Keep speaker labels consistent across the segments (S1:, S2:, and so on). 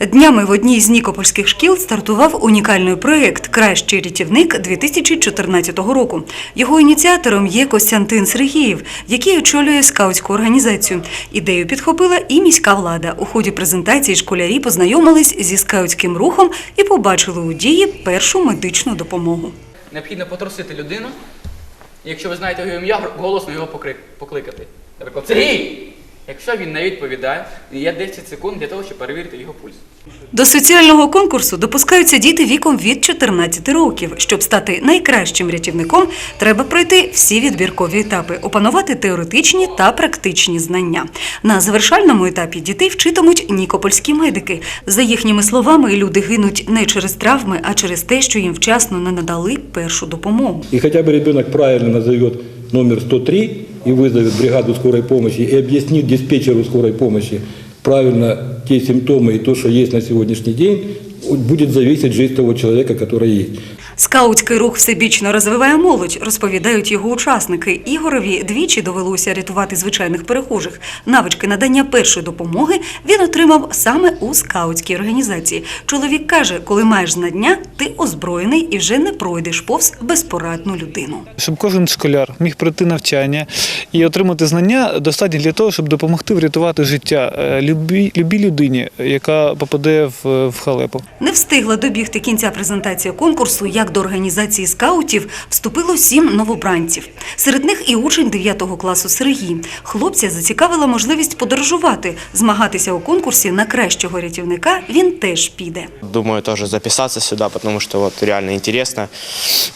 S1: Днями в одній з нікопольських шкіл стартував унікальний проєкт Кращий рятівник 2014 року. Його ініціатором є Костянтин Сергієв, який очолює скаутську організацію. Ідею підхопила і міська влада. У ході презентації школярі познайомились зі скаутським рухом і побачили у дії першу медичну допомогу.
S2: Необхідно потрусити людину. Якщо ви знаєте його ім'я, голосно його покликати. Наприклад, Сергій! Якщо він не відповідає, є 10 секунд для того, щоб перевірити його пульс.
S1: До соціального конкурсу допускаються діти віком від 14 років. Щоб стати найкращим рятівником, треба пройти всі відбіркові етапи, опанувати теоретичні та практичні знання. На завершальному етапі дітей вчитимуть нікопольські медики. За їхніми словами, люди гинуть не через травми, а через те, що їм вчасно не надали першу допомогу.
S3: И хотя бы ребенок правильно назовет номер 103 и вызовет бригаду скорой помощи и объяснит диспетчеру скорой помощи правильно те симптомы и то, что есть на сегодняшний день, будет зависеть жизнь того человека, который есть.
S1: Скаутський рух всебічно розвиває молодь, розповідають його учасники. Ігорові двічі довелося рятувати звичайних перехожих. Навички надання першої допомоги він отримав саме у скаутській організації. Чоловік каже, коли маєш знання, ти озброєний і вже не пройдеш повз безпорадну людину.
S4: щоб кожен школяр міг пройти навчання і отримати знання достатньо для того, щоб допомогти врятувати життя е, любій, любій людині, яка попаде в, в халепу.
S1: Не встигла добігти кінця презентації конкурсу, як до організації скаутів вступило сім новобранців. Серед них і учень 9 класу Сергій. Хлопця зацікавила можливість подорожувати, змагатися у конкурсі на кращого рятівника. Він теж піде.
S5: Думаю тоже записаться сюда, потому что вот реально интересно.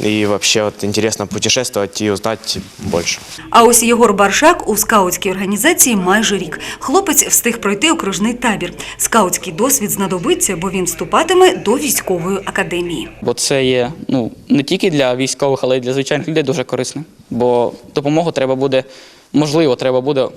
S5: И вообще вот интересно путешествовать и узнать больше.
S1: А ось Єгор Баршак у скаутській організації майже рік. Хлопець встиг пройти окружний табір. Скаутський досвід знадобиться, бо він вступатиме до військової академії.
S6: Бо це є ну, не тільки для військових, але й для звичайних людей дуже корисно. Бо допомогу треба буде, можливо, треба буде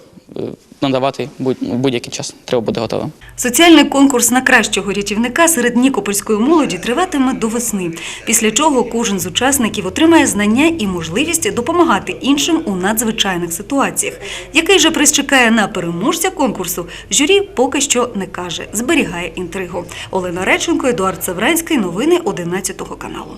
S6: надавати будь будь-який час. Треба бути готовим.
S1: Соціальний конкурс на кращого рятівника серед нікопольської молоді триватиме до весни, після чого кожен з учасників отримає знання і можливість допомагати іншим у надзвичайних ситуаціях. Який же приз чекає на переможця конкурсу, журі поки що не каже, зберігає інтригу. Олена Реченко, Едуард Савранський, новини 11 каналу.